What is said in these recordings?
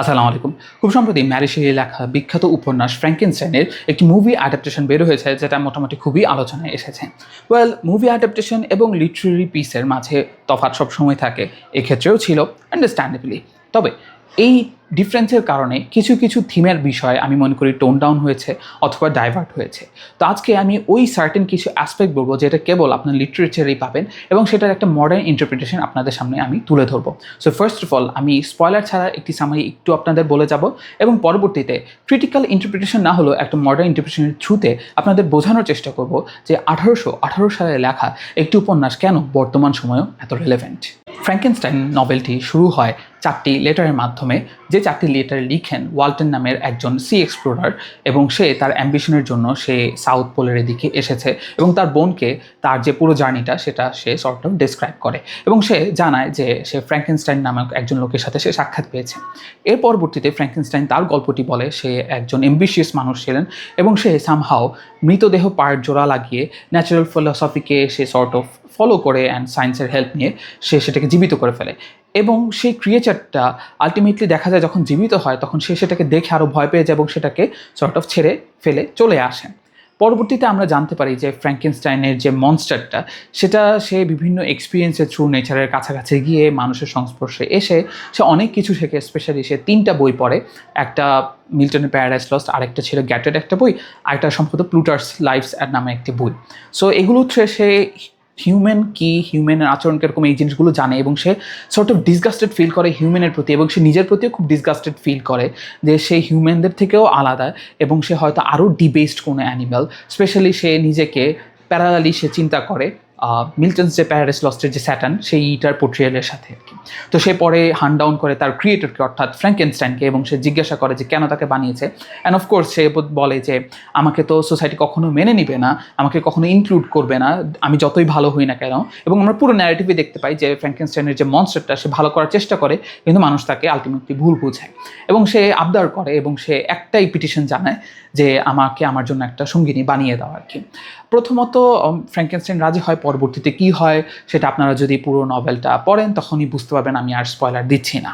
আসসালামু আলাইকুম। খুব সম্প্রতি ম্যারি শেলি লেখা বিখ্যাত উপন্যাস ফ্র্যাঙ্কেনস্টাইনের একটি মুভি অ্যাডাপ্টেশন বের হয়েছে, যেটা মোটামুটি খুবই আলোচনায় এসেছে। ওয়েল মুভি অ্যাডাপ্টেশন এবং লিটারেরি পিসের মাঝে তফাৎ সবসময় থাকে, এক্ষেত্রেও ছিল আন্ডারস্ট্যান্ডেবলি তবে এই ডিফারেন্সের কারণে কিছু কিছু থিমের বিষয় আমি মনে করি টোন ডাউন হয়েছে অথবা ডাইভার্ট হয়েছে। তো আজকে আমি ওই সার্টেন কিছু অ্যাসপেক্ট বলব যেটা কেবল আপনার লিটারেচারেই পাবেন এবং সেটার একটা মডার্ন ইন্টারপ্রিটেশন আপনাদের সামনে আমি তুলে ধরবো। সো ফার্স্ট অফ অল আমি স্পয়লার ছাড়া একটি সামারি একটু আপনাদের বলে যাব এবং পরবর্তীতে ক্রিটিক্যাল ইন্টারপ্রিটেশন না হলেও একটা মডার্ন ইন্টারপ্রিটেশনের থ্রুতে আপনাদের বোঝানোর চেষ্টা করব যে আঠারোশো আঠারো সালে লেখা একটি উপন্যাস কেন বর্তমান সময়েও এত রিলেভেন্ট ফ্র্যাঙ্কেনস্টাইন নভেলটি শুরু হয় চারটি লেটারের মাধ্যমে যে চারটি লেটার লিখেন ওয়াল্টন নামের একজন সি এক্সপ্লোরার এবং সে তার অ্যাম্বিশনের জন্য সে সাউথ পোলের দিকে এসেছে এবং তার বোনকে তার যে পুরো জার্নিটা সেটা সে সর্ট অফ ডিসক্রাইব করে এবং সে জানায় যে সে ফ্র্যাঙ্কেনস্টাইন নামক একজন লোকের সাথে সে সাক্ষাৎ পেয়েছে। এর পরবর্তীতে ফ্র্যাঙ্কেনস্টাইন তার গল্পটি বলে সে একজন এম্বিশিয়াস মানুষ ছিলেন এবং সে সামহাও মৃতদেহ পায়ের জোড়া লাগিয়ে ন্যাচারাল ফিলসফিকে সে সর্ট অফ ফলো করে অ্যান্ড সায়েন্সের হেল্প নিয়ে সে সেটাকে জীবিত করে ফেলে। এবং সেই ক্রিয়েচারটা আলটিমেটলি দেখা যায় যখন জীবিত হয়, তখন সে সেটাকে দেখে আরও ভয় পেয়ে যায় এবং সেটাকে সর্ট অফ ছেড়ে ফেলে চলে আসে। পরবর্তীতে আমরা জানতে পারি যে ফ্র্যাঙ্কেনস্টাইনের যে মনস্টারটা সেটা সে বিভিন্ন এক্সপিরিয়েন্সের থ্রু নেচারের কাছাকাছি গিয়ে মানুষের সংস্পর্শে এসে সে অনেক কিছু শেখে স্পেশালি সে তিনটা বই পড়ে। একটা মিল্টনের প্যারাডাইস লস্ট আরেকটা ছিল গ্যাটেড একটা বই, আরেকটা সম্ভবত প্লুটার্স লাইফস এর নামে একটি বই। সো এগুলো সে হিউম্যান কি হিউম্যানের আচরণ কীরকম, এই জিনিসগুলো জানে এবং সে সর্ট অফ ডিসগাস্টেড ফিল করে হিউম্যানের প্রতি এবং সে নিজের প্রতিও খুব ডিসগাস্টেড ফিল করে যে সে হিউম্যানদের থেকেও আলাদা এবং সে হয়তো আরও ডিবেসড কোনো অ্যানিম্যাল স্পেশালি সে নিজেকে প্যারালালি সে চিন্তা করে। মিল্টনস যে প্যারাডাইস লস্টের যে স্যাটান সেই ইটার পোট্রিয়ালের সাথে আর কি। তো সে পরে হান ডাউন করে তার ক্রিয়েটরকে অর্থাৎ ফ্র্যাঙ্কেনস্টাইনকে এবং সে জিজ্ঞাসা করে যে, কেন তাকে বানিয়েছে? অ্যান্ড অফকোর্স সে বলে যে, আমাকে তো সোসাইটি কখনো মেনে নিবে না, আমাকে কখনো ইনক্লুড করবে না, আমি যতই ভালো হই না কেন। এবং আমরা পুরো ন্যারেটিভে দেখতে পাই যে ফ্র্যাঙ্কেনস্টাইনের যে মনস্টারটা সে ভালো করার চেষ্টা করে, কিন্তু মানুষ তাকে আলটিমেটলি ভুল বুঝায়। এবং সে আবদার করে এবং সে একটাই পিটিশন জানায় যে, আমাকে আমার জন্য একটা সঙ্গিনী বানিয়ে দাও আর কি। প্রথমত ফ্র্যাঙ্কেনস্টাইন রাজি হয় পরবর্তীতে কি হয়, সেটা আপনারা যদি পুরো নভেলটা পড়েন, তখনই বুঝতে পারবেন, আমি আর স্পয়লার দিচ্ছি না।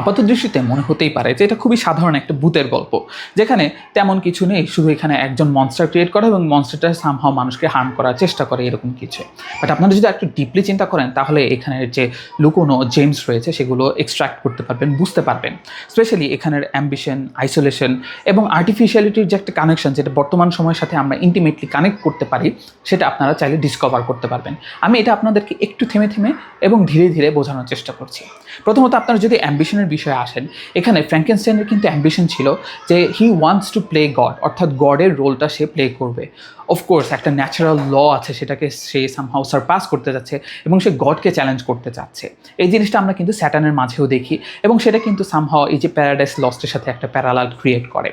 আপাত দৃষ্টিতে মনে হতেই পারে যে এটা খুবই সাধারণ একটা ভূতের গল্প, যেখানে তেমন কিছু নেই, শুধু এখানে একজন মনস্টার ক্রিয়েট করে এবং মনস্টারটা সামহাও মানুষকে হার্ম করার চেষ্টা করে এরকম কিছু। বাট আপনারা যদি একটু ডিপলি চিন্তা করেন, তাহলে এখানের যে লুকোনো জেমস রয়েছে, সেগুলো এক্সট্রাক্ট করতে পারবেন, বুঝতে পারবেন। স্পেশালি এখানের অ্যাম্বিশন আইসোলেশন এবং আর্টিফিশিয়ালিটির যে একটা কানেকশন যেটা বর্তমান সময়ের সাথে আমরা ইন্টিমেটলি কানেক্ট করতে পারি, সেটা আপনারা চাইলে ডিসকভার করতে পারবেন। আমি এটা আপনাদেরকে একটু থেমে থেমে এবং ধীরে ধীরে বোঝানোর চেষ্টা করছি। প্রথমত আপনারা যদি অ্যাম্বিশনের বিষয়ে আসেন। এখানে ফ্র্যাঙ্কেনস্টাইনের কিন্তু অ্যাম্বিশন ছিল যে he wants to play god অর্থাৎ গডের রোলটা সে প্লে করবে। অফকোর্স একটা ন্যাচারাল ল আছে সেটাকে সে সামহাউ সারপাস করতে যাচ্ছে এবং সে গডকে চ্যালেঞ্জ করতে চাচ্ছে। এই জিনিসটা আমরা কিন্তু স্যাটানের মাঝেও দেখি এবং সেটা কিন্তু সামহাও এই যে প্যারাডাইস লস্টের সাথে একটা প্যারালাল ক্রিয়েট করে।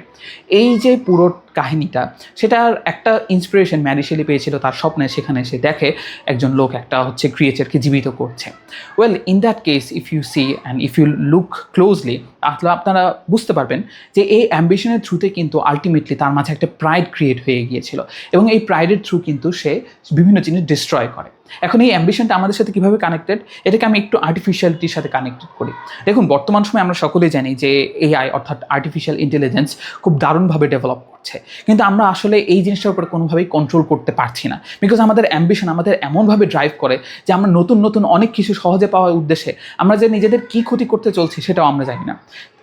এই যে পুরো কাহিনীটা। সেটার একটা ইন্সপিরেশন ম্যারিশেলি পেয়েছিল তার স্বপ্নে, সেখানে সে দেখে একজন লোক একটা হচ্ছে ক্রিয়েচারকে জীবিত করছে। Well in that case if you see and if you look closely তাহলে আপনারা বুঝতে পারবেন যে এই অ্যাম্বিশনের থ্রুতে কিন্তু আলটিমেটলি তার মাঝে একটা প্রাইড ক্রিয়েট হয়ে গিয়েছিল এবং এই প্রাইডের থ্রু কিন্তু সে বিভিন্ন জিনিস ডিস্ট্রয় করে। এখন এই অ্যাম্বিশনটা আমাদের সাথে কীভাবে কানেক্টেড এটাকে আমি একটু আর্টিফিশিয়ালিটির সাথে কানেক্টেড করি। দেখুন, বর্তমান সময়ে আমরা সকলেই জানি যে এআই অর্থাৎ আর্টিফিশিয়াল ইন্টেলিজেন্স খুব দারুণভাবে ডেভেলপ করছে কিন্তু আমরা আসলে এই জিনিসটার উপরে কোনোভাবেই কন্ট্রোল করতে পারছি না। বিকজ আমাদের অ্যাম্বিশন আমাদের এমনভাবে ড্রাইভ করে যে আমরা নতুন নতুন অনেক কিছু সহজে পাওয়ার উদ্দেশ্যে আমরা যে নিজেদের কী ক্ষতি করতে চলছি সেটাও আমরা জানি না।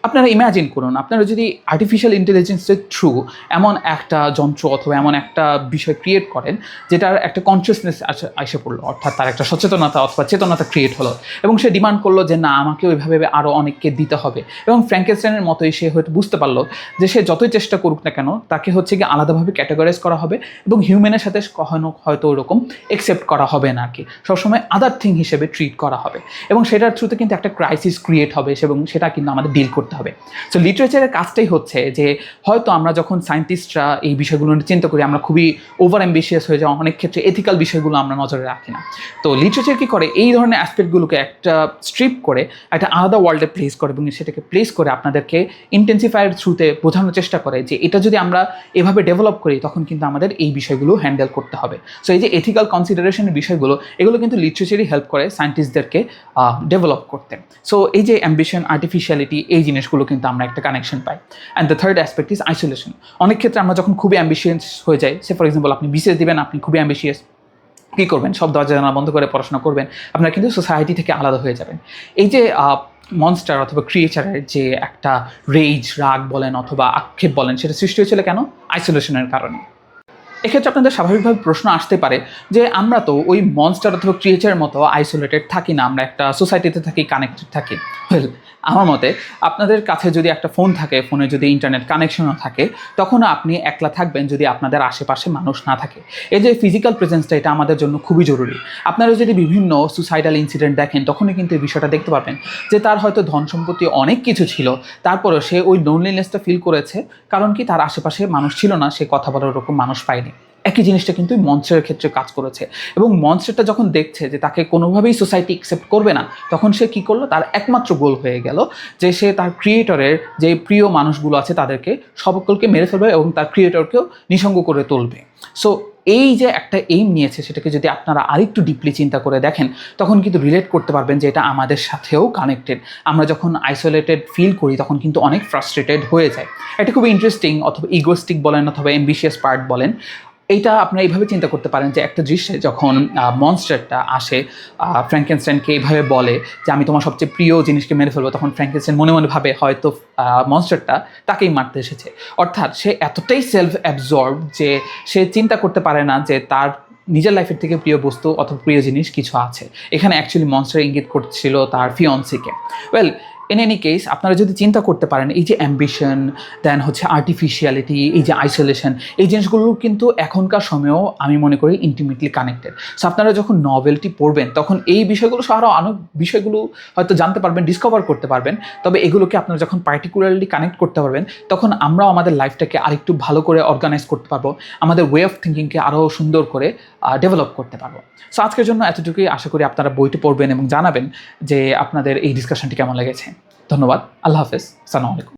আপনারা ইম্যাজিন করুন, আপনারা যদি আর্টিফিশিয়াল ইন্টেলিজেন্সের থ্রু এমন একটা যন্ত্র অথবা এমন একটা বিষয় ক্রিয়েট করেন, যেটার একটা কনসিয়াসনেস এসে পড়ল, অর্থাৎ তার একটা সচেতনতা অথবা চেতনতা ক্রিয়েট হলো এবং সে ডিমান্ড করল যে না আমাকে ওইভাবে আরও অনেককে দিতে হবে এবং ফ্র্যাঙ্কেস্টাইনের মতোই সে হয়তো বুঝতে পারল যে সে যতই চেষ্টা করুক না কেন, তাকে হচ্ছে কি আলাদাভাবে ক্যাটাগরাইজ করা হবে এবং হিউম্যানের সাথে কখনো হয়তো ওরকম একসেপ্ট করা হবে না কি সবসময় আদার থিং হিসেবে ট্রিট করা হবে এবং সেটার থ্রুতে কিন্তু একটা ক্রাইসিস ক্রিয়েট হবে এবং সেটা কিন্তু আমাদের ডিল করতে হবে। সো লিটারেচারের কাজটাই হচ্ছে যে, হয়তো আমরা যখন সায়েন্টিস্টরা এই বিষয়গুলো নিয়ে চিন্তা করি, আমরা খুবই ওভার অ্যাম্বিশিয়াস হয়ে যাওয়া অনেক ক্ষেত্রে এথিক্যাল বিষয়গুলো আমরা নজরে রাখি না। তো লিটারেচার কী করে? এই ধরনের অ্যাসপেক্টগুলোকে একটা স্ট্রিপ করে, একটা আলাদা ওয়ার্ল্ডে প্লেস করে এবং সেটাকে প্লেস করে আপনাদেরকে ইন্টেন্সিফায়ার থ্রুতে বোঝানোর চেষ্টা করে যে, এটা যদি আমরা এভাবে ডেভেলপ করি, তখন কিন্তু আমাদের এই বিষয়গুলো হ্যান্ডেল করতে হবে। সো এই যে এথিক্যাল কনসিডারেশনের বিষয়গুলো, এগুলো কিন্তু লিটারেচারই হেল্প করে সায়েন্টিস্টদেরকে ডেভেলপ করতে। সো এই যে অ্যাম্বিশন আর্টিফিশিয়ালিটি এই জিনিস জিনিসগুলো কিন্তু আমরা একটা connection pi. And the third aspect is isolation অনেক ক্ষেত্রে আমরা যখন খুবই অ্যাম্বিশিয়াস হয়ে যাই সে ফর এক্সাম্পল আপনি বিশেষ দিবেন, আপনি খুবই অ্যাম্বিশিয়াস কী করবেন? সব দরজা জানা বন্ধ করে পড়াশোনা করবেন, আপনারা কিন্তু সোসাইটি থেকে আলাদা হয়ে যাবেন। এই যে মনস্টার অথবা ক্রিয়েচারের যে একটা রেজ রাগ বলেন অথবা আক্ষেপ বলেন, সেটা সৃষ্টি হয়েছিল কেন? আইসোলেশনের কারণে। এক্ষেত্রে আপনাদের স্বাভাবিকভাবে প্রশ্ন আসতে পারে যে আমরা তো ওই মনস্টার অথবা ক্রিয়েচারের মতো আইসোলেটেড থাকি না, আমরা একটা সোসাইটিতে থাকি কানেক্টেড থাকি। ওয়েল আমার মতে আপনাদের কাছে যদি একটা ফোন থাকে ফোনে যদি ইন্টারনেট কানেকশনও থাকে তখন আপনি একলা থাকবেন যদি আপনাদের আশেপাশে মানুষ না থাকে। এই যে ফিজিক্যাল প্রেজেন্সটা এটা আমাদের জন্য খুবই জরুরি। আপনারা যদি বিভিন্ন সুসাইডাল ইনসিডেন্ট দেখেন, তখনই কিন্তু এই বিষয়টা দেখতে পাবেন যে তার হয়তো ধন সম্পত্তি অনেক কিছু ছিল, তারপরেও সে ওই লোনলিনেসটা ফিল করেছে, কারণ কি তার আশেপাশে মানুষ ছিল না, সে কথা বলার ওরকম মানুষ পায়নি। একই জিনিসটা কিন্তু মঞ্চের ক্ষেত্রে কাজ করেছে। এবং মঞ্চেরটা যখন দেখছে যে তাকে কোনোভাবেই সোসাইটি অ্যাকসেপ্ট করবে না, তখন সে কি করল? তার একমাত্র গোল হয়ে গেল যে সে তার ক্রিয়েটরের যে প্রিয় মানুষগুলো আছে তাদেরকে সকলকে মেরে ফেলবে এবং তার ক্রিয়েটরকেও নিঃসঙ্গ করে তুলবে। সো এই যে একটা এইম নিয়েছে সেটাকে যদি আপনারা আরেকটু ডিপলি চিন্তা করে দেখেন, তখন কিন্তু রিলেট করতে পারবেন যে এটা আমাদের সাথেও কানেক্টেড আমরা যখন আইসোলেটেড ফিল করি, তখন কিন্তু অনেক ফ্রাস্ট্রেটেড হয়ে যায়। এটা খুবই ইন্টারেস্টিং অথবা ইগোস্টিক বলেন অথবা এম্বিশিয়াস পার্ট বলেন। এইটা আপনারা এইভাবে চিন্তা করতে পারেন যে একটা দৃশ্যে যখন মনস্টারটা আসে ফ্র্যাঙ্কেনস্টাইনকে এইভাবে বলে যে আমি তোমার সবচেয়ে প্রিয় জিনিসকে মেরে ফেলব, তখন ফ্র্যাঙ্কেনস্টাইন মনে মনে ভাবে হয়তো মনস্টারটা তাকেই মারতে এসেছে। অর্থাৎ সে এতটাই সেলফ অ্যাবজর্ব যে সে চিন্তা করতে পারে না যে তার নিজের লাইফের থেকে প্রিয় বস্তু অথবা প্রিয় জিনিস কিছু আছে। এখানে অ্যাকচুয়ালি মনস্টার ইঙ্গিত করছিল তার ফিয়ন্সিকে ওয়েল ইন এনি কেস আপনারা যদি চিন্তা করতে পারেন, এই যে অ্যাম্বিশন দেন হচ্ছে আর্টিফিশিয়ালিটি এই যে আইসোলেশন এই জিনিসগুলো কিন্তু এখনকার সময়েও আমি মনে করি ইন্টিমেটলি কানেক্টেড সো আপনারা যখন নভেলটি পড়বেন, তখন এই বিষয়গুলো সহ আরও অনেক বিষয়গুলো হয়তো জানতে পারবেন ডিসকভার করতে পারবেন। তবে এগুলোকে আপনারা যখন পার্টিকুলারলি কানেক্ট করতে পারবেন, তখন আমরাও আমাদের লাইফটাকে আরেকটু ভালো করে অর্গানাইজ করতে পারব, আমাদের ওয়ে অফ থিঙ্কিংকে আরও সুন্দর করে ডেভেলপ করতে পারব। সো আজকের জন্য এতটুকুই। আশা করি আপনারা বইটি পড়বেন এবং জানাবেন যে আপনাদের এই ডিসকাশনটি কেমন লেগেছে। ধন্যবাদ। আল্লাহ হাফেজ। সালাম আলাইকুম।